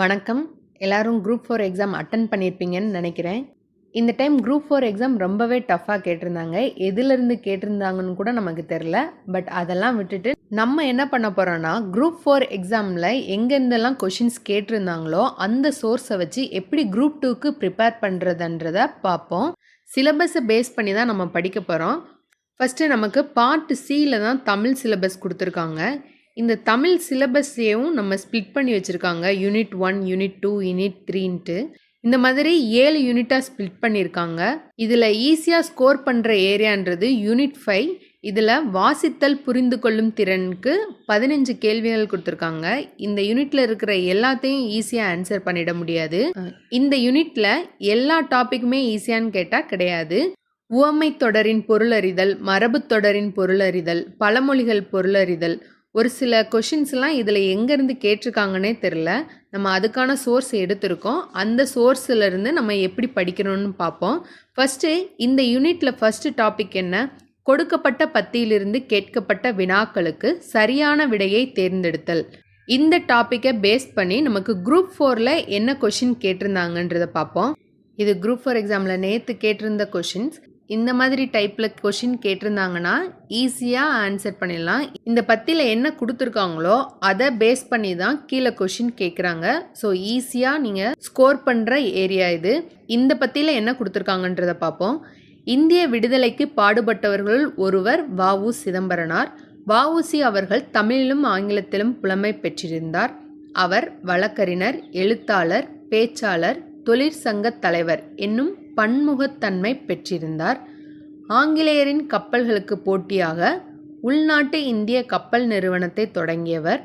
வணக்கம். எல்லோரும் group four exam attend பண்ணியிருப்பீங்கன்னு நினைக்கிறேன். இந்த டைம் குரூப் ஃபோர் எக்ஸாம் ரொம்பவே டஃப்பாக கேட்டிருந்தாங்க. எதுலேருந்து கேட்டிருந்தாங்கன்னு கூட நமக்கு தெரில பட் அதெல்லாம் விட்டுட்டு நம்ம என்ன பண்ண போகிறோன்னா குரூப் ஃபோர் எக்ஸாமில் எங்கெந்தெல்லாம் கொஷின்ஸ் கேட்டிருந்தாங்களோ அந்த சோர்ஸை வச்சு எப்படி குரூப் டூக்கு ப்ரிப்பேர் பண்ணுறதுன்றத பார்ப்போம். சிலபஸை பேஸ் பண்ணி தான் நம்ம படிக்க போகிறோம் ஃபஸ்ட்டு நமக்கு பார்ட் சியில் தான் தமிழ் சிலபஸ் கொடுத்துருக்காங்க. இந்த தமிழ் சிலபஸையும் நம்ம ஸ்பிட் பண்ணி வச்சுருக்காங்க. Unit one unit two unit த்ரீன்ட்டு இந்த மாதிரி ஏழு யூனிட்டாக ஸ்ப்ளிட் பண்ணியிருக்காங்க இதில் ஈஸியாக ஸ்கோர் பண்ணுற ஏரியான்றது யூனிட் ஃபைவ் இதில் வாசித்தல் புரிந்து கொள்ளும் திறனுக்கு பதினஞ்சு கேள்விகள் கொடுத்துருக்காங்க. இந்த யூனிட்டில் இருக்கிற எல்லாத்தையும் ஈஸியாக ஆன்சர் பண்ணிட முடியாது. இந்த யூனிட்டில் எல்லா டாப்பிக்குமே ஈஸியான்னு கேட்டால் கிடையாது. உவமை தொடரின் பொருளறிதல் மரபு தொடரின் பொருளறிதல் பழமொழிகள் பொருளறிதல் ஒரு சில கொஷின்ஸ்லாம் இதில் எங்கேருந்து கேட்டிருக்காங்கன்னே தெரில நம்ம அதுக்கான சோர்ஸ் எடுத்திருக்கோம். அந்த சோர்ஸிலிருந்து நம்ம எப்படி படிக்கணும்னு பார்ப்போம். ஃபஸ்ட்டு இந்த யூனிட்டில் ஃபஸ்ட்டு டாபிக் என்ன? கொடுக்கப்பட்ட பத்தியிலிருந்து கேட்கப்பட்ட வினாக்களுக்கு சரியான விடையை தேர்ந்தெடுத்தல். இந்த டாப்பிக்கை பேஸ் பண்ணி நமக்கு குரூப் ஃபோரில் என்ன கொஷின் கேட்டிருந்தாங்கன்றதை பார்ப்போம். இது குரூப் ஃபோர் எக்ஸாமில் நேற்று கேட்டிருந்த கொஷின்ஸ் இந்த மாதிரி டைப்பில் கொஷின் கேட்டிருந்தாங்கன்னா ஈஸியாக ஆன்சர் பண்ணிடலாம். இந்த பத்தியில் என்ன கொடுத்துருக்காங்களோ அதை பேஸ் பண்ணி தான் கீழே கொஷின் கேட்குறாங்க ஸோ ஈஸியாக நீங்கள் ஸ்கோர் பண்ணுற ஏரியா இது. இந்த பத்தியில் என்ன கொடுத்துருக்காங்கன்றதை பார்ப்போம் இந்திய விடுதலைக்கு பாடுபட்டவர்கள் ஒருவர் வஉ சிதம்பரனார். வஉசி அவர்கள் தமிழிலும் ஆங்கிலத்திலும் புலமை பெற்றிருந்தார். அவர் வழக்கறிஞர் எழுத்தாளர் பேச்சாளர் தொழிற்சங்க தலைவர் என்னும் பன்முகத்தன்மை பெற்றிருந்தார். ஆங்கிலேயரின் கப்பல்களுக்கு போட்டியாக உள்நாட்டு இந்திய கப்பல் நிறுவனத்தை தொடங்கியவர்.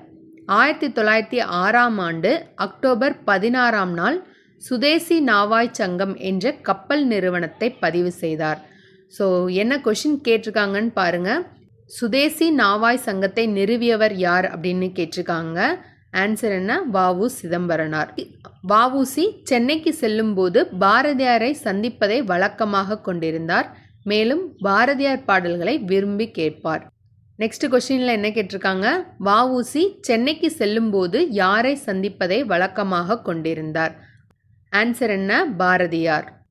ஆயிரத்தி தொள்ளாயிரத்தி ஆறாம் ஆண்டு அக்டோபர் பதினாறாம் நாள் சுதேசி நாவாய் சங்கம் என்ற கப்பல் நிறுவனத்தை பதிவு செய்தார். ஸோ என்ன கொஷின் கேட்டிருக்காங்கன்னு பாருங்கள் சுதேசி நாவாய் சங்கத்தை நிறுவியவர் யார் அப்படின்னு கேட்டிருக்காங்க. ஆன்சர் என்ன? வாவு சிதம்பரனார். வாவுசி சென்னைக்கு செல்லும்போது பாரதியாரை சந்திப்பதை வழக்கமாக கொண்டிருந்தார். மேலும் பாரதியார் பாடல்களை விரும்பி கேட்பார். நெக்ஸ்ட் கொஸ்டினில் என்ன கேட்டிருக்காங்க? வாவுசி சென்னைக்கு செல்லும்போது யாரை சந்திப்பதை வழக்கமாக கொண்டிருந்தார். ஆன்சர் என்ன? பாரதியார்.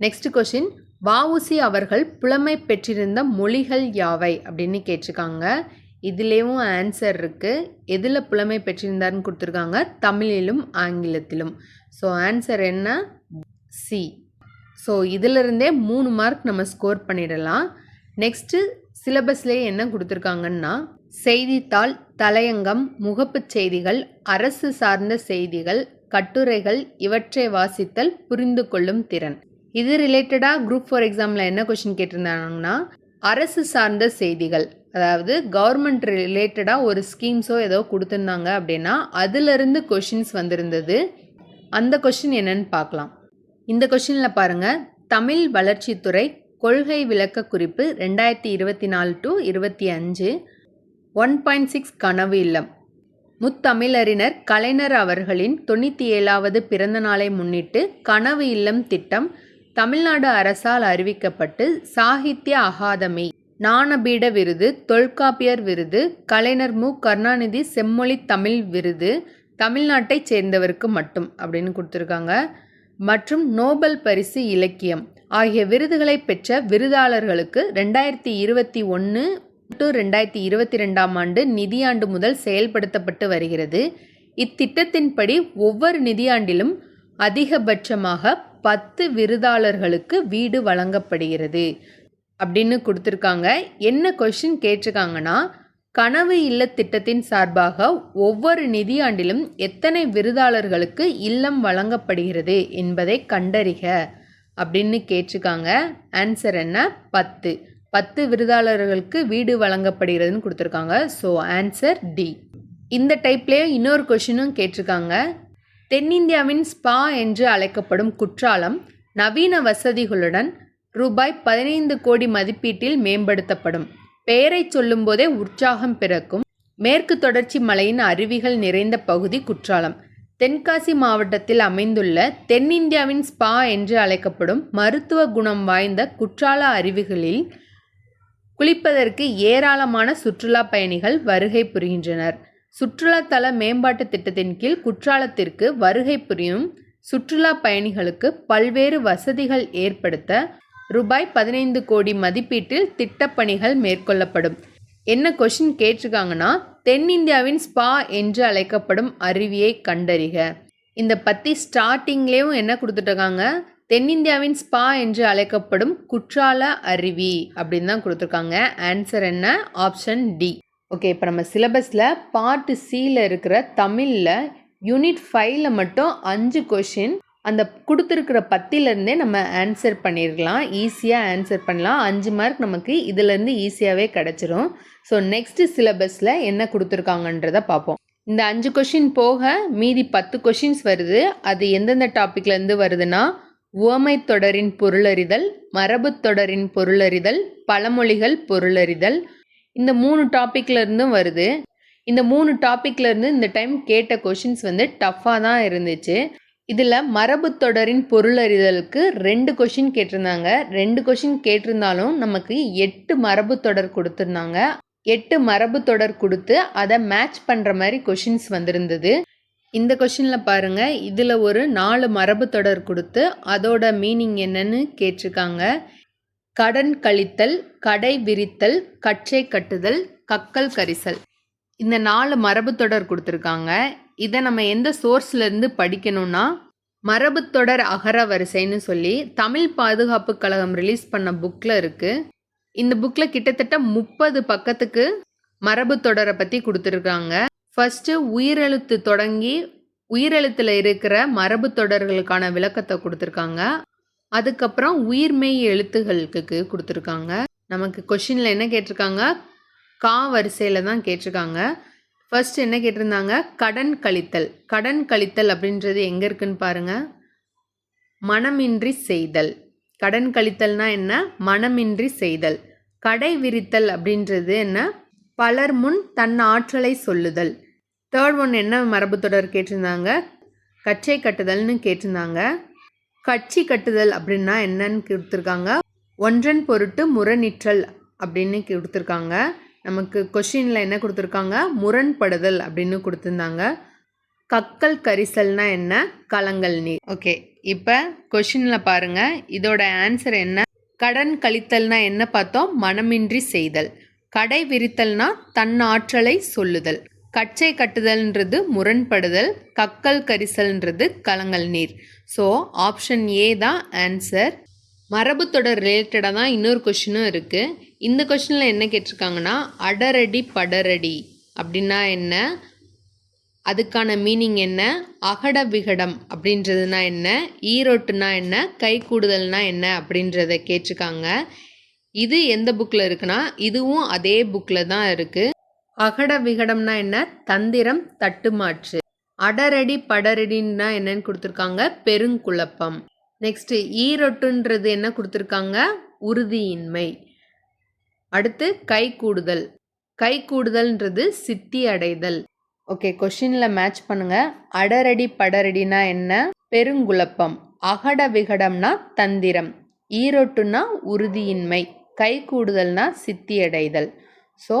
நெக்ஸ்ட் கொஷின் வாவுசி அவர்கள் புலமை பெற்றிருந்த மொழிகள் யாவை? அப்படின்னு கேட்டிருக்காங்க. இதுலேயும் ஆன்சர் இருக்குது எதில் புலமை பெற்றிருந்தார்னு கொடுத்துருக்காங்க. தமிழிலும் ஆங்கிலத்திலும். ஸோ ஆன்சர் என்ன? சி ஸோ இதிலிருந்தே மூணு மார்க் நம்ம ஸ்கோர் பண்ணிடலாம். நெக்ஸ்ட்டு சிலபஸ்லேயே என்ன கொடுத்துருக்காங்கன்னா செய்தித்தாள் தலையங்கம் முகப்புச் செய்திகள் அரசு சார்ந்த செய்திகள் கட்டுரைகள் இவற்றை வாசித்தல் புரிந்து கொள்ளும் திறன். இது ரிலேட்டடாக குரூப் ஃபோர் எக்ஸாமில் என்ன கொஷின் கேட்டிருந்தாங்கன்னா அரசு சார்ந்த செய்திகள். அதாவது கவர்மெண்ட் ரிலேட்டடாக ஒரு ஸ்கீம்ஸோ ஏதோ கொடுத்துருந்தாங்க அப்படின்னா அதிலிருந்து கொஷின்ஸ் வந்திருந்தது. அந்த கொஷின் என்னன்னு பார்க்கலாம். இந்த கொஷினில் பாருங்கள் தமிழ் வளர்ச்சித்துறை கொள்கை விளக்க குறிப்பு ரெண்டாயிரத்தி இருபத்தி நாலு டு இருபத்தி அஞ்சு. ஒன் பாயிண்ட் சிக்ஸ் கனவு இல்லம். முத்தமிழறிஞர் கலைஞர் அவர்களின் தொண்ணூற்றி ஏழாவது பிறந்த நாளை முன்னிட்டு கனவு இல்லம் திட்டம் தமிழ்நாடு அரசால் அறிவிக்கப்பட்டு சாகித்ய அகாதமி ஞானபீட விருது தொல்காப்பியர் விருது கலைஞர் மு. கருணாநிதி செம்மொழி தமிழ் விருது தமிழ்நாட்டைச் சேர்ந்தவருக்கு மட்டும் அப்படின்னு கொடுத்துருக்காங்க. மற்றும் நோபல் பரிசு இலக்கியம் ஆகிய விருதுகளை பெற்ற விருதாளர்களுக்கு ரெண்டாயிரத்தி இருபத்தி ஒன்று டு ரெண்டாயிரத்தி இருபத்தி ரெண்டாம் ஆண்டு நிதியாண்டு முதல் செயல்படுத்தப்பட்டு வருகிறது. இத்திட்டத்தின்படி ஒவ்வொரு நிதியாண்டிலும் அதிகபட்சமாக பத்து விருதாளர்களுக்கு வீடு வழங்கப்படுகிறது. அப்படின்னு கொடுத்துருக்காங்க. என்ன கொஷின் கேட்டிருக்காங்கன்னா கனவு இல்ல திட்டத்தின் சார்பாக ஒவ்வொரு நிதியாண்டிலும் எத்தனை விருதாளர்களுக்கு இல்லம் வழங்கப்படுகிறது என்பதை கண்டறிக அப்படின்னு கேட்டிருக்காங்க. ஆன்சர் என்ன? பத்து. பத்து விருதாளர்களுக்கு வீடு வழங்கப்படுகிறதுன்னு கொடுத்துருக்காங்க. ஸோ ஆன்சர் டி இந்த டைப்லேயே இன்னொரு கொஷினும் கேட்டிருக்காங்க. தென்னிந்தியாவின் ஸ்பா என்று அழைக்கப்படும் குற்றாலம் நவீன வசதிகளுடன் ரூபாய் பதினைந்து கோடி மதிப்பீட்டில் மேம்படுத்தப்படும். பெயரை சொல்லும்போதே உற்சாகம் பிறக்கும். மேற்கு தொடர்ச்சி மலையின் அருவிகள் நிறைந்த பகுதி குற்றாலம். தென்காசி மாவட்டத்தில் அமைந்துள்ள தென்னிந்தியாவின் ஸ்பா என்று அழைக்கப்படும் மருத்துவ குணம் வாய்ந்த குற்றால அருவிகளில் குளிப்பதற்கு ஏராளமான சுற்றுலா பயணிகள் வருகை புரிகின்றனர். சுற்றுலாத்தல மேம்பாட்டு திட்டத்தின் கீழ் குற்றாலத்திற்கு வருகை புரியும் சுற்றுலா பயணிகளுக்கு பல்வேறு வசதிகள் ஏற்படுத்த ரூபாய் பதினைந்து கோடி மதிப்பீட்டில் திட்டப்பணிகள் மேற்கொள்ளப்படும். என்ன கொஷின் கேட்டிருக்காங்கன்னா தென்னிந்தியாவின் ஸ்பா என்று அழைக்கப்படும் அருவியை கண்டறிக. இந்த பற்றி ஸ்டார்டிங்லேயும் என்ன கொடுத்துட்ருக்காங்க தென்னிந்தியாவின் ஸ்பா என்று அழைக்கப்படும் குற்றால அருவி அப்படின்னு தான் கொடுத்துருக்காங்க. ஆன்சர் என்ன? Option D. ஓகே இப்போ நம்ம சிலபஸில் பார்ட் சியில் இருக்கிற தமிழில் யூனிட் ஃபைவ்ல மட்டும் அஞ்சு கொஷின் அந்த கொடுத்துருக்கிற பத்திலேருந்தே நம்ம ஆன்சர் பண்ணிடலாம் ஈஸியாக ஆன்சர் பண்ணலாம். அஞ்சு மார்க் நமக்கு இதுலேருந்து ஈஸியாகவே கிடச்சிரும். ஸோ நெக்ஸ்ட்டு சிலபஸில் என்ன கொடுத்துருக்காங்கன்றத பார்ப்போம் இந்த அஞ்சு கொஷின் போக மீதி பத்து கொஷின்ஸ் வருது. அது எந்தெந்த டாப்பிக்லேருந்து வருதுன்னா உவமை தொடரின் பொருளறிதல் மரபு தொடரின் பொருளறிதல் பழமொழிகள் பொருளறிதல் இந்த மூணு டாப்பிக்லேருந்தும் வருது. இந்த மூணு டாப்பிக்லேருந்து இந்த டைம் கேட்ட கொஷின்ஸ் வந்து டஃப்பாக தான் இருந்துச்சு. இதில் மரபு தொடரின் பொருளறிதலுக்கு ரெண்டு கொஷின் கேட்டிருந்தாங்க. ரெண்டு கொஷின் கேட்டிருந்தாலும் நமக்கு எட்டு மரபு தொடர் கொடுத்துருந்தாங்க. எட்டு மரபு தொடர் கொடுத்து அதை மேட்ச் பண்ணுற மாதிரி கொஷின்ஸ் வந்திருந்தது. இந்த கொஷினில் பாருங்கள் இதில் ஒரு நாலு மரபு தொடர் கொடுத்து அதோட மீனிங் என்னன்னு கேட்டிருக்காங்க. கடன் கழித்தல் கடை விரித்தல் கச்சை கட்டுதல் கக்கல் கரிசல். இந்த நாலு மரபு தொடர் கொடுத்துருக்காங்க. இதை நம்ம எந்த சோர்ஸ்லேருந்து படிக்கணும்னா மரபு தொடர் அகர வரிசைன்னு சொல்லி தமிழ் பாதுகாப்பு கழகம் ரிலீஸ் பண்ண புக்கில் இருக்குது இந்த புக்கில் கிட்டத்தட்ட முப்பது பக்கத்துக்கு மரபு தொடரை பற்றி கொடுத்துருக்காங்க. ஃபஸ்ட்டு உயிரெழுத்து தொடங்கி உயிரெழுத்தில் இருக்கிற மரபு தொடர்களுக்கான விளக்கத்தை கொடுத்துருக்காங்க. அதுக்கப்புறம் உயிர்மெய் எழுத்துகளுக்கு கொடுத்துருக்காங்க. நமக்கு கொஷினில் என்ன கேட்டிருக்காங்க? கா வரிசையில் தான் கேட்டிருக்காங்க. ஃபர்ஸ்ட் என்ன கேட்டிருந்தாங்க? கடன் கழித்தல். கடன் கழித்தல் அப்படின்றது எங்கே இருக்குன்னு பாருங்க. மனமின்றி செய்தல். கடன் கழித்தல்னா என்ன? மனமின்றி செய்தல். கடை விரித்தல் அப்படின்றது என்ன? பலர் முன் தன் ஆற்றலை சொல்லுதல். தேர்ட் ஒன் என்ன மரபு தொடர் கேட்டிருந்தாங்க? கச்சை கட்டுதல்னு கேட்டிருந்தாங்க. கட்சி கட்டுதல் அப்படின்னா என்னன்னு கொடுத்துருக்காங்க. ஒன்றன் பொருட்டு முரணிற்றல் அப்படின்னு கொடுத்துருக்காங்க. நமக்கு கொஷினில் என்ன கொடுத்துருக்காங்க? முரண்படுதல் அப்படின்னு கொடுத்துருந்தாங்க. கக்கல் கரிசல்னா என்ன? கலங்கல் நீர். ஓகே இப்போ கொஷினில் பாருங்கள் இதோட ஆன்சர் என்ன? கடன் கழித்தல்னா என்ன பார்த்தோம்? மனமின்றி செய்தல். கடை விரித்தல்னா தன் ஆற்றலை சொல்லுதல். கச்சை கட்டுதல்ன்றது முரண்படுதல் கக்கல் கரிசல்ன்றது கலங்கல் நீர். ஸோ ஆப்ஷன் ஏ தான் ஆன்சர் மரபு தொடர் ரிலேட்டடாக தான் இன்னொரு கொஷினும் இருக்குது இந்த கொஷினில் என்ன கேட்டிருக்காங்கன்னா அடரடி படரடி அப்படின்னா என்ன? அதுக்கான மீனிங் என்ன? அகட விகடம் அப்படின்றதுனா என்ன? ஈரோட்டுனா என்ன? கை கூடுதல்னா என்ன? அப்படின்றத கேட்டிருக்காங்க. இது எந்த புக்கில் இருக்குன்னா இதுவும் அதே புக்கில் தான் இருக்குது அகட விகடம்னா என்ன? தந்திரம் தட்டுமாற்று. அடரடி படரடின்னா என்னன்னு கொடுத்துருக்காங்க? பெருங்குழப்பம். நெக்ஸ்ட்டு ஈரொட்டுன்றது என்ன கொடுத்துருக்காங்க? உறுதியின்மை. அடுத்து கை கூடுதல் கை கூடுதல்ன்றது சித்தி அடைதல். ஓகே கொஷினில் மேட்ச் பண்ணுங்க. அடரடி படரடினா என்ன? பெருங்குழப்பம். அகட விகடம்னா தந்திரம். ஈரொட்டுனா உறுதியின்மை. கை கூடுதல்னா சித்தி அடைதல். ஸோ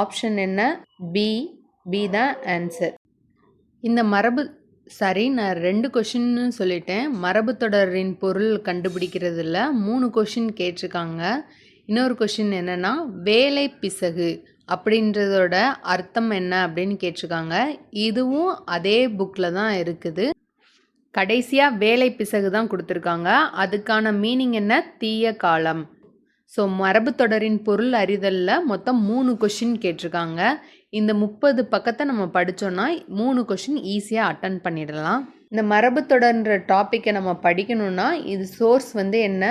ஆப்ஷன் என்ன? பி பி தான் ஆன்சர் இந்த மரபு சரி நான் ரெண்டு கொஷின்னு சொல்லிட்டேன். மரபு தொடரின் பொருள் கண்டுபிடிக்கிறதுல மூணு கொஷின் கேட்டிருக்காங்க. இன்னொரு கொஷின் என்னென்னா வேலை பிசகு அப்படின்றதோட அர்த்தம் என்ன அப்படின்னு கேட்டிருக்காங்க. இதுவும் அதே புக்கில் தான் இருக்குது. கடைசியாக வேலை பிசகு தான் கொடுத்துருக்காங்க. அதுக்கான மீனிங் என்ன? தீய காலம். ஸோ மரபு தொடரின் பொருள் அறிதலில் மொத்தம் மூணு கொஷின் கேட்டிருக்காங்க. இந்த முப்பது பக்கத்தை நம்ம படித்தோன்னா மூணு கொஷின் ஈஸியாக அட்டன் பண்ணிடலாம். இந்த மரபு தொடர்ன்ற டாப்பிக்கை நம்ம படிக்கணும்னா இது சோர்ஸ் வந்து என்ன?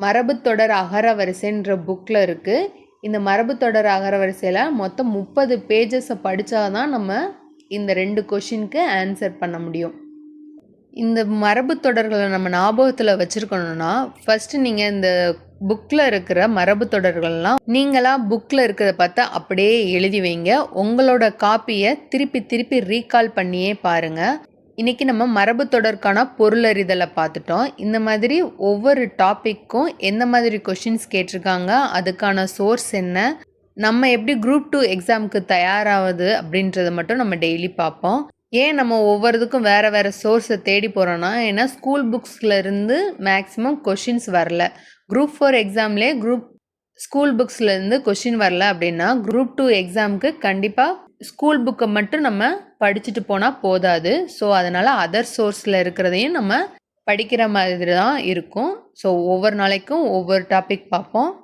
மரபு தொடர் அகர வரிசைன்ற புக்கில் இருக்குது இந்த மரபு தொடர் அகர வரிசையில் மொத்தம் முப்பது பேஜஸை படித்தா தான் நம்ம இந்த ரெண்டு கொஷினுக்கு ஆன்சர் பண்ண முடியும். இந்த மரபு தொடர்களை நம்ம ஞாபகத்தில் வச்சுருக்கணும்னா ஃபஸ்ட்டு நீங்கள் இந்த புக்கில் இருக்கிற மரபு தொடர்கள்லாம் நீங்களாக புக்கில் இருக்கிறத பார்த்து அப்படியே எழுதி வைங்க. உங்களோட காப்பியை திருப்பி திருப்பி ரீகால் பண்ணியே பாருங்கள் இன்றைக்கி நம்ம மரபு தொடர்க்கான பொருளறிதலை பார்த்துட்டோம். இந்த மாதிரி ஒவ்வொரு டாப்பிக்கும் எந்த மாதிரி கொஷின்ஸ் கேட்டிருக்காங்க அதுக்கான சோர்ஸ் என்ன நம்ம எப்படி குரூப் டூ எக்ஸாமுக்கு தயாராகுது அப்படின்றத மட்டும் நம்ம டெய்லி பார்ப்போம். ஏன் நம்ம ஒவ்வொருத்துக்கும் வேறு வேறு சோர்ஸை தேடி போகிறோன்னா ஏன்னா ஸ்கூல் புக்ஸ்லேருந்து மேக்ஸிமம் கொஷின்ஸ் வரல. குரூப் ஃபோர் எக்ஸாம்லே குரூப் ஸ்கூல் புக்ஸ்லேருந்து கொஷின் வரல அப்படின்னா குரூப் டூ எக்ஸாமுக்கு கண்டிப்பாக ஸ்கூல் புக்கை மட்டும் நம்ம படிச்சுட்டு போனால் போதாது. ஸோ அதனால் அதர் சோர்ஸில் இருக்கிறதையும் நம்ம படிக்கிற மாதிரி தான் இருக்கும். ஸோ ஒவ்வொரு நாளைக்கும் ஒவ்வொரு டாபிக் பார்ப்போம்.